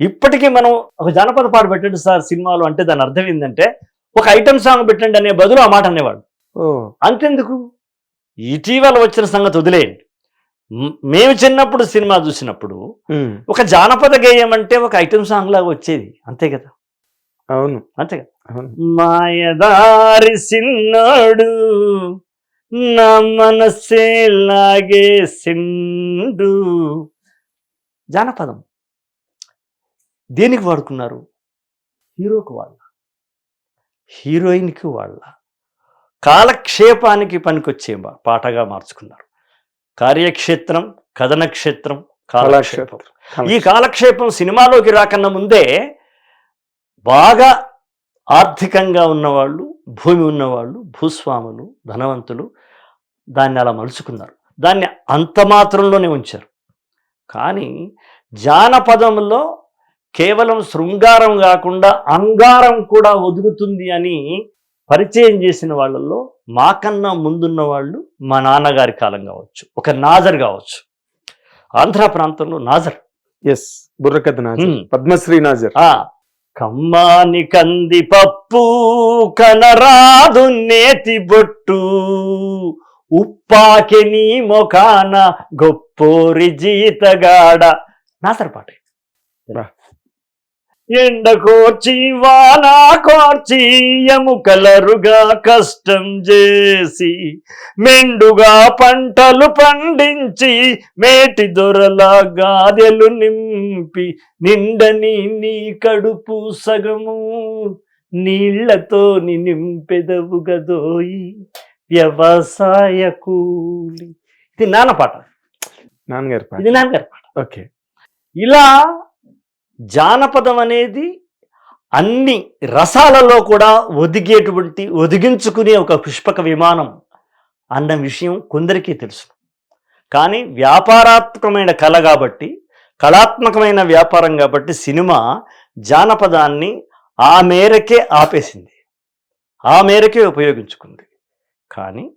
ఇప్పటికీ మనం ఒక జానపద పాట పెట్టండి సార్ సినిమాలు అంటే దాని అర్థం ఏంటంటే ఒక ఐటమ్ సాంగ్ పెట్టండి అనే బదులు ఆ మాట అనేవాడు. అంతెందుకు? ఇటీవల వచ్చిన సంగతి వదిలేయండి. మేము చిన్నప్పుడు సినిమా చూసినప్పుడు ఒక జానపద గేయం అంటే ఒక ఐటమ్ సాంగ్ లాగా వచ్చేది. అంతే కదా? అవును. అంతే కదా? మాయదారి సిన్నాడు నా మనసే లాగే సిండు జానపదం. దేనికి వాడుకున్నారు? హీరోకు వాళ్ళ. హీరోయిన్కి వాళ్ళ. కాలక్షేపానికి పనికొచ్చే పాటగా మార్చుకున్నారు. కార్యక్షేత్రం కథనక్షేత్రం కాలక్షేపం. ఈ కాలక్షేపం సినిమాలోకి రాకన్నా ముందే బాగా ఆర్థికంగా ఉన్నవాళ్ళు భూమి ఉన్నవాళ్ళు భూస్వాములు ధనవంతులు దాన్ని అలా మలుచుకున్నారు. దాన్ని అంత మాత్రంలోనే ఉంచారు. కానీ జానపదంలో కేవలం శృంగారం కాకుండా అంగారం కూడా ఒదుగుతుంది అని పరిచయం చేసిన వాళ్ళల్లో మాకన్నా ముందున్న వాళ్ళు మా నాన్నగారి కాలం కావచ్చు ఒక నాజర్ కావచ్చు. ఆంధ్ర ప్రాంతంలో నాజర్. ఎస్ బుర్రకథ నాజర్. పద్మశ్రీ నాజర్. కమ్మాని కంది పప్పు కనరాదు నేతి బొట్టు ఉప్పాకి నీ మొకాన గొప్పోరి జీతగాడ. నాసర్ పాట. ఎండ కోర్చి వాన కోర్చి ఎముకలరుగా కష్టం చేసి మెండుగా పంటలు పండించి మేటి దొరల గాదెలు నింపి నిండని నీ కడుపు సగము నీళ్ళతో నింపెదవు గదోయి వ్యవసాయ కూలి. ఇది నాన్న పాట. నాన్నగారి పాట. ఇది నాన్నగారి పాట. ఓకే. ఇలా జానపదం అనేది అన్ని రసాలలో కూడా ఒదిగేటువంటి ఒదిగించుకునే ఒక పుష్పక విమానం అన్న విషయం కొందరికీ తెలుసు. కానీ వ్యాపారాత్మకమైన కళ కాబట్టి కళాత్మకమైన వ్యాపారం కాబట్టి సినిమా జానపదాన్ని ఆ మేరకే ఆపేసింది. ఆ మేరకే ఉపయోగించుకుంది. కానీ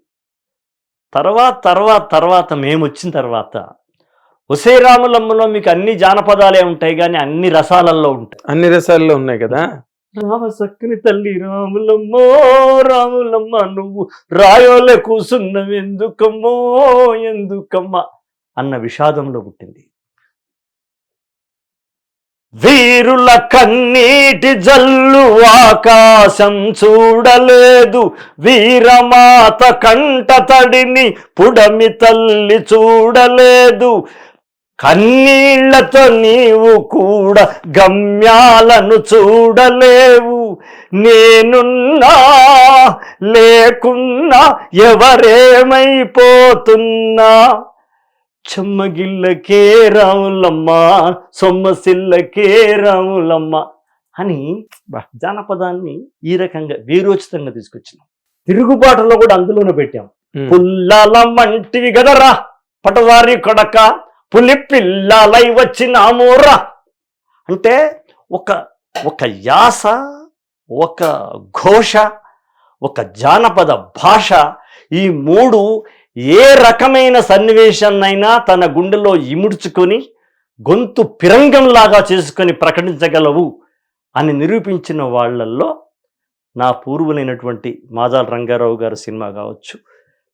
తర్వాత తర్వాత తర్వాత మేము వచ్చిన తర్వాత ఒసే రాములమ్మలో మీకు అన్ని జానపదాలే ఉంటాయి కానీ అన్ని రసాలలో ఉంటాయి. అన్ని రసాల్లో ఉన్నాయి కదా? రామ సక్కని తల్లి రాములమ్మో రాములమ్మ నువ్వు రాయోలే కూసున్నవి ఎందుకమ్మో ఎందుకమ్మ అన్న విషాదంలో పుట్టింది. వీరుల కన్నీటి జల్లు ఆకాశం చూడలేదు. వీరమాత కంట తడిని పుడమి తల్లి చూడలేదు. కన్నీళ్ళతో నీవు కూడా గమ్యాలను చూడలేవు. నేనున్నా లేకున్నా ఎవరేమైపోతున్నా? చెమ్మగిల్లకే రాములమ్మ సొమ్మసిల్లకే రాములమ్మ అని. జానపదాన్ని ఈ రకంగా వీరోచితంగా తీసుకొచ్చినాం. తిరుగుబాటులో కూడా అందులోనే పెట్టాం. పుల్లాల మంటివి గదరా పటవారి కొడక పులి పిల్లలై వచ్చినామోరా అంటే ఒక ఒక యాస ఒక ఘోష ఒక జానపద భాష ఈ మూడు ఏ రకమైన సన్నివేశాన్నైనా తన గుండెలో ఇముడ్చుకొని గొంతు పిరంగంలాగా చేసుకొని ప్రకటించగలవు అని నిరూపించిన వాళ్ళల్లో నా పూర్వులైనటువంటి మాదాల రంగారావు గారి సినిమా కావచ్చు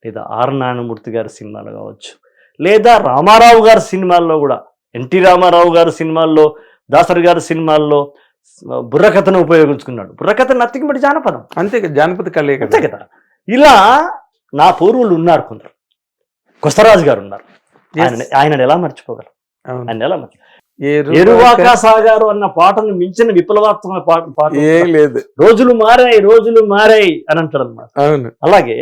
లేదా ఆర్ నారాయణమూర్తి గారి సినిమాలు కావచ్చు లేదా రామారావు గారి సినిమాల్లో కూడా ఎన్టీ రామారావు గారి సినిమాల్లో దాసరి గారి సినిమాల్లో బుర్రకథను ఉపయోగించుకున్నాడు. బుర్రకథ నత్తికి జానపదం. అంతే జానపద కళే అంతే కదా. ఇలా నా పూర్వులు ఉన్నారు కొందరు. కొసరాజు గారు ఉన్నారు. ఆయన ఆయన ఎలా మర్చిపోగలరు. ఆయన ఎలా మర్చి? ఎరువాక సాగారు అన్న పాటను మించిన విప్లవాత్మక పాట పాట ఏం లేదు. రోజులు మారాయి రోజులు మారాయి అని అంటారు అనమాట అవును. అలాగే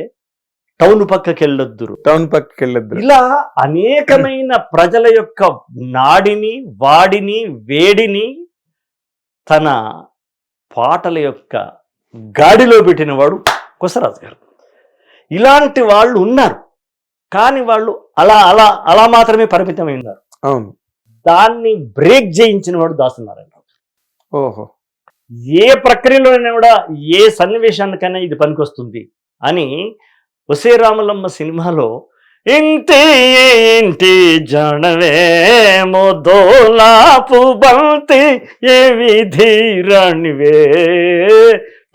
టౌన్ పక్కకి వెళ్ళొద్దురు టౌన్ పక్కకి వెళ్ళొద్దు ఇలా అనేకమైన ప్రజల యొక్క నాడిని వాడిని వేడిని తన పాటల యొక్క గాడిలో పెట్టినవాడు కొసరాజు గారు. ఇలాంటి వాళ్ళు ఉన్నారు. కానీ వాళ్ళు అలా అలా అలా మాత్రమే పరిమితమై ఉన్నారు. అవును. దాన్ని బ్రేక్ చేయించిన వాడు దాసునారాయణ ఓహో. ఏ ప్రక్రియలోనైనా కూడా ఏ సన్నివేశానికైనా ఇది పనికొస్తుంది అని ఒసే రామలమ్మ సినిమాలో ఇంటి ఇంటి జనవే మొదోలాపు బంతి ఏ విధి రాణివే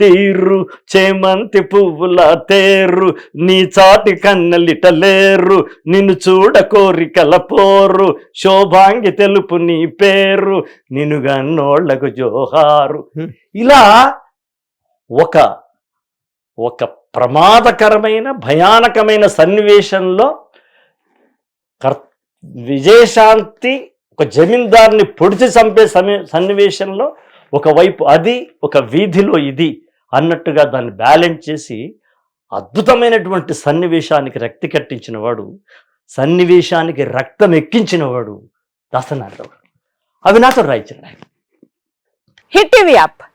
తీరు చేమంతి పువ్వుల తేరు నీ చాటి కన్నలిటలేరు నిన్ను చూడ కోరికల పోరు శోభాంగి తెలుపు నీ పేరు నిన్ను గన్నోళ్ళకు జోహారు. ఇలా ఒక ఒక ప్రమాదకరమైన భయానకమైన సన్నివేశంలో కర్ విజయశాంతి ఒక జమీందార్ని పొడిచి చంపే సమయ సన్నివేశంలో ఒకవైపు అది ఒక వీధిలో ఇది అన్నట్టుగా దాన్ని బ్యాలెన్స్ చేసి అద్భుతమైనటువంటి సన్నివేశానికి రక్తి కట్టించిన వాడు సన్నివేశానికి రక్తం ఎక్కించిన వాడు దాసనాథరావు. అవినాథం రాయించిన హిట్ టీవీ యాప్.